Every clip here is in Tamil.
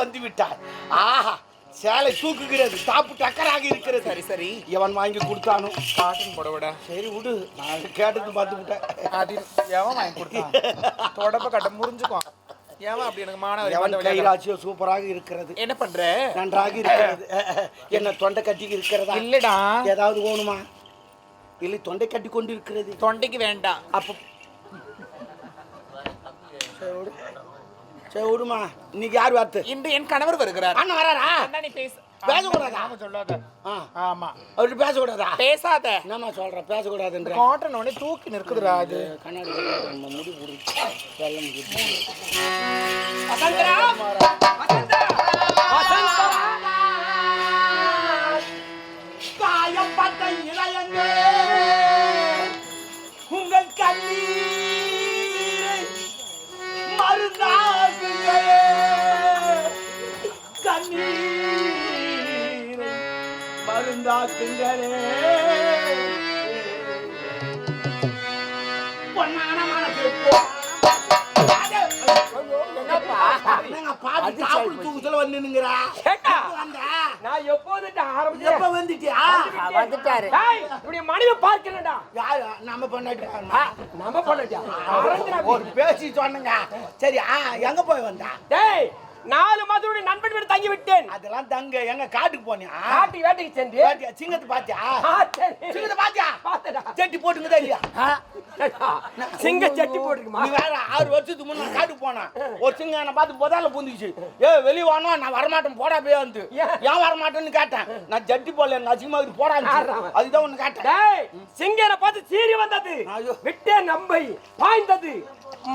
வந்து விட்டாய் ஆஹா சேலை தூக்குகிறது தாப்பு டக்கராக இருக்கிறது. சரி சரி. எவன் வாங்கி கொடுத்தானோ? காட்டன் புடவைடா. சரி விடு. நான் கேட்டது பார்த்து விட்டேன் அது எவன் வாங்கி கொடுத்தான்? தொடப்ப கட்ட முறிஞ்சுக்கும் ஏன் அப்படி எனக்கு மாணவர்? கைராசியோ சூப்பராக இருக்கிறது. என்ன பண்ற? நன்றாக இருக்கிறது. என்ன தொண்டை கட்டி இருக்கிறதா? இல்லடா. ஏதாவது வேணுமா? இல்லை தொண்டை கட்டி கொண்டு இருக்கிறது. தொண்டைக்கு வேண்டாம். அப்போ சரி விடு சரி விடுமா இன்னைக்கு யார் வார்த்தை இன்று என் கணவர் வருகிறார். அண்ணன் வராரா? நீ பேசு பேசக்கூடாதா? சொல்லாத. ஆமா. அவர்கிட்ட பேசக்கூடாதா? பேசாத. என்னம்மா சொல்ற? பேசக்கூடாதுன்ற. காட்டன் உடனே தூக்கி நிற்குதுடா அது. கண்ணாடி நம்ம முடி மருந்தாக்குங்களே பொன்னான மனசு பாட்டு சாப்பிட்டு தூக்கத்துல வந்து? நின்னுங்கிறா நான் எப்போதுட்டு ஆரம்பிச்சேன். எப்ப வந்துட்டியா? வந்துட்டாரு. டேய், இப்படி மனைவி பார்க்கலடா. யாரு? நம்ம பொண்டாட்டி ஆ, நம்ம பண்ணட்டா ஒரு பேசி சொன்னங்க. சரி ஆ எங்க போய் வந்தா? டேய் நாலு மாதத்துடைய நண்பன் வீடு தங்கி விட்டேன் அதெல்லாம் தங்க. எங்க காட்டுக்கு போனியா? காட்டி வேட்டைக்கு சென்று. பாத்தியா சிங்கத்தை பாத்தியா. சிங்கத்தை பாத்தியா? பார்த்தேடா. செட்டி போட்டுங்கதா இல்லையா? சிங்க சட்டி போட்டுருக்குமா நீ வேற ஆறு வருஷத்துக்கு முன்ன காட்டுக்கு போனேன் ஒரு சிங்கம் என்ன பார்த்து புதால பூந்துச்சு ஏ வெளிய வானோ? நான் வரமாட்டேன். போடா போய் வந்து. ஏன்? வரமாட்டேன்னு கேட்டேன். நான் ஜட்டி போடல. நான் அசிங்கமா இருக்கு. போடா? அதுதான் ஒண்ணு கேட்டேன். டேய் சிங்கனை பார்த்து சீறி வந்தது. விட்டே நம்பை. பாய்ந்தது.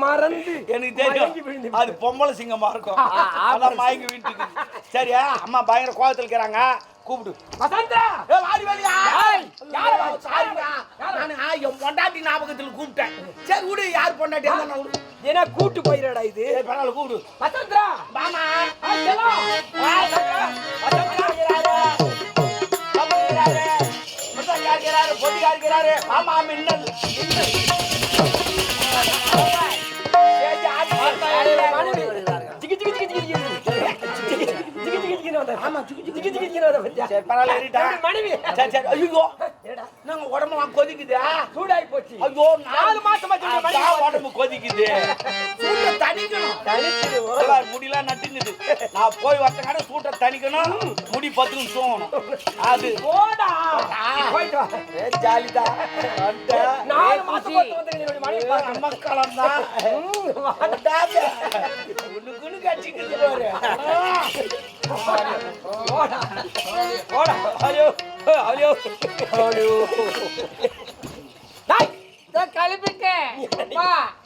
மறந்து எனக்கு தெரியும். அது பொம்பளை சிங்கமா இருக்கும். அதான் மயங்கி வீட்டுக்கு சரியா? அம்மா பயங்கர கோவத்துல இருக்கிறாங்க. கூப்பிடு. வசந்தா! ஏ வாடி வாடியா யார வா? சாரிடா நான் ஆ, என் பொண்டாட்டி ஞாபகத்துல கூப்பிட்டேன். சரி விடு யார் பொண்டாட்டி நான் விடு. என்ன கூட்டு போயிரடா இது. பரவாயில்ல கூப்பிடு. வசந்தா! மாமா! செல்லம். ஆ, செல்லம். வசந்தா இருக்கிறாரு. பொட்டிக்காருக்கிறாரு மாமா மின்னல். ஆமா, பாத்தியா? சரி பரவாயில்ல ஏறிட்டா மனைவி. சரி சரி ஐயோ. நாங்க உடம்பு கொதிக்குதா? சூடாகி போச்சு. ஐயோ நாலு மாசமா உடம்பு கொதிக்குது. சூட்டை தணிக்கணும். எல்லார் முடியெல்லாம் நட்டுங்குது நான் போய் வரத்தங்காட சூட்டை தணிக்கணும். முடி பத்துக்கும் தூங்கணும் அது. போடா. போயிட்டு வா. ஜாலிதா. நாலு மாசம் மனைவி. மக்களம் தான் பாரு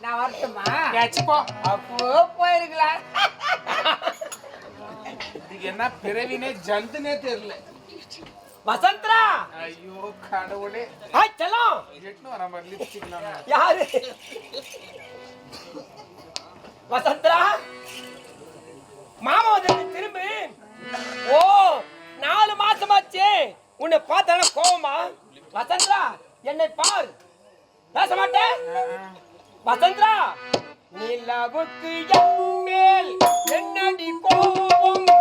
நான் வரட்டுமா அப்போ போயிருக்கலாம் இதுக்கு என்ன பிறவினே ஜந்துனே தெரியல வசந்தரா ஐயோ கடவுளே ஹாய் செல்லம் எட்டுன்னு லிப்ஸ்டிக்லாம் யாரு வசந்தரா! உன்னை பார்த்தால கோவமா? வசந்தரா என்னை பார். பேச மாட்டேன்? வசந்தரா நிலவுக்கு என் மேல் என்னடி கோபம்?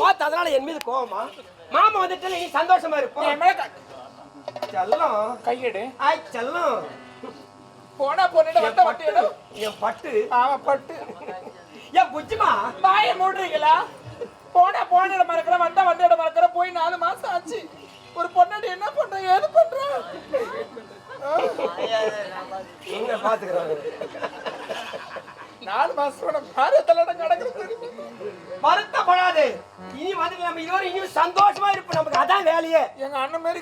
பார்த்து அதனால என் மீது கோவமா? மாமா வந்துட்டு நீ சந்தோஷமா இருப்போம் செல்லம். கையெடு. ஆய் செல்லம். போனா வட்ட பட்டு வட்டியடும் என் பட்டு. ஆமா பட்டு. என் புச்சிமா வாய மூடுறீங்களா? போனா போன இடம் மறக்கிற வந்தா வந்த இடம் மறக்கிற போய் நாலு மாசம் ஆச்சு. ஒரு பொண்ணாடி என்ன பண்ற ஏது பண்ற? எங்க பாத்துக்கிறாங்க நாலு மாசத்தோட பாரு தள்ளடம் கிடக்குறது வருத்தப்படாது. இனி வந்து நம்ம இதுவரை இனி சந்தோஷமா இருப்போம். நமக்கு அதான் வேலையே. எங்க அண்ணன் மாரி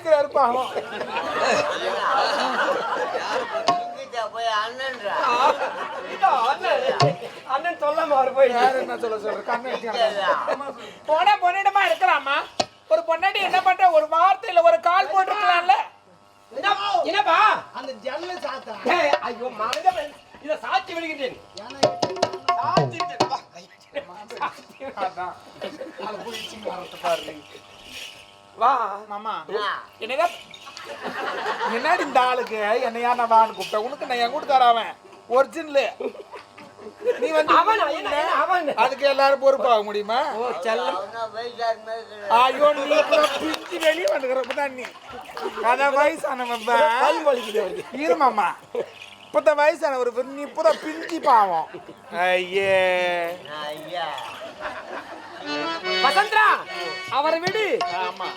இதோ அண்ணன் அண்ணன் சொல்லாம அவர் போய் யாரு என்ன சொல்ல சொல்ற கண்ணு போனா பொண்ணிடமா இருக்கிறாமா ஒரு பொண்ணாடி என்ன பண்ற? ஒரு வார்த்தையில ஒரு கால் போட்டுருக்கலாம்ல. என்ன- என்னப்பா? அந்த ஜன்னல சாத்தா. ஐயோ மறந்த இத சாட்சி விடுகின்றேன் சாட்சிட்டேன். வா. அதான். அது மாமா என்னதான் என்னடி இந்த ஆளுக்கு? என்னையா நான் வான்னு கூப்பிட்டேன் உனக்கு நான் என் கூட்டு தராவன் ஒரிஜினல் நீ வந்து அவனா அதுக்கு எல்லாரும் பொறுப்பாக முடியுமா? ஐயோ நீ கூட பிஞ்சு வெளியே வந்துக்கிற. நீ. அதான் வயசானவன் இருமாமா இப்பதான் வயசான ஒரு நீ இப்பதான் பிஞ்சு பாவம். ஐயே. வசந்தரா அவரை விடு. ஆமா.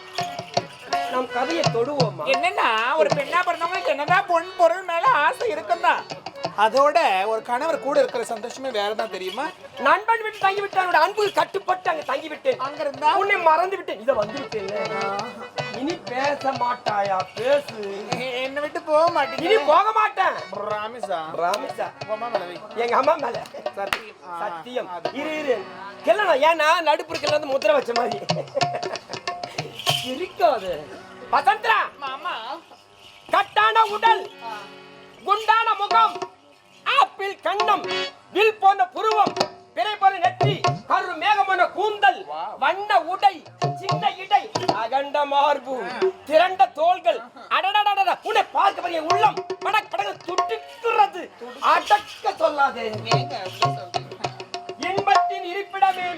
நம் கதையை தொடுவோமா என்னன்னா ஒரு பெண்ணா பிறந்தவங்களுக்கு என்னதான் பொன் பொருள் மேல ஆசை இருக்கும்தான் அதோட ஒரு கணவர் கூட இருக்கிற சந்தோஷமே வேறதான் தெரியுமா? நண்பன் விட்டு தங்கி விட்டான் அன்பு கட்டுப்பட்டு அங்க தங்கி விட்டேன் அங்க இருந்தா? உன்னை மறந்து விட்டேன் இத வந்து விட்டேன் இனி பேச மாட்டாயா? பேசு. என்ன விட்டு போக இனி மாட்டேங்குது போக மாட்டேன். ராமிசா. ராமிசா. மேல. எங்க அம்மா மேல. சத்தியம். சத்தியம். இரு இரு. இல்லைண்ணா ஏன்னா நடுப்புறத்துல இருந்து முத்திரை வச்ச மாதிரி. இருக்காது வசந்தரா. மாமா. கட்டான உடல். குண்டான முகம். ஆப்பிள் கண்ணம். வில் போன்ற புருவம். பிறை போன்ற நெற்றி கரு மேகம் போன்ற கூந்தல் வண்ண உடை சின்ன இடை அகண்ட மார்பு திரண்ட தோள்கள். அடடடடட உன்னை பார்க்க பெரிய உள்ளம் படக் படக துடிக்கிறது அடக்க சொல்லாதே. இன்பத்தின் இருப்பிடமே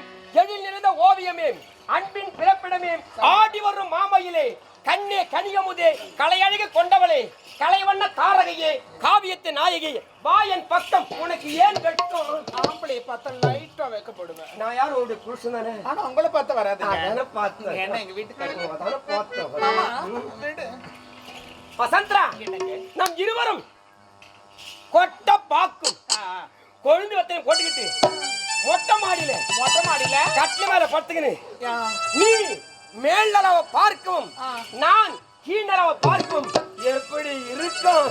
எழில் நிறைந்த ஓவியமே அன்பின் பிறப்பிடமே ஆடி வரும் மாமையிலே கண்ணே கனியமுதே கலையழக கொண்டவளே கலைவண்ண தாரகையே காவியத்தின் நாயகியே வா என் பக்கம் உனக்கு ஏன் வெட்கம்? ஆம்பளை பார்த்தா லைட்டா வைக்கப்படுவேன். நான் யாரும் உங்களுடைய புருஷன் தானே ஆனா உங்களை பார்த்தா வராதுங்க அதானே பார்த்தேன் என்ன எங்க வீட்டுக்காரங்க அதானே பார்த்தேன் மாமா விடு. வசந்தரா நம் இருவரும் கொட்ட பாக்கும். கொழுந்து வத்தையும் போட்டுக்கிட்டு மொட்டை மாடியில மொட்டை மாடியில? கட்டில மேல படுத்துக்கின்னு ஆ, நீ மேல்லளவை பார்க்கவும். நான் கீழளவை பார்க்கவும் எப்படி இருக்கும்.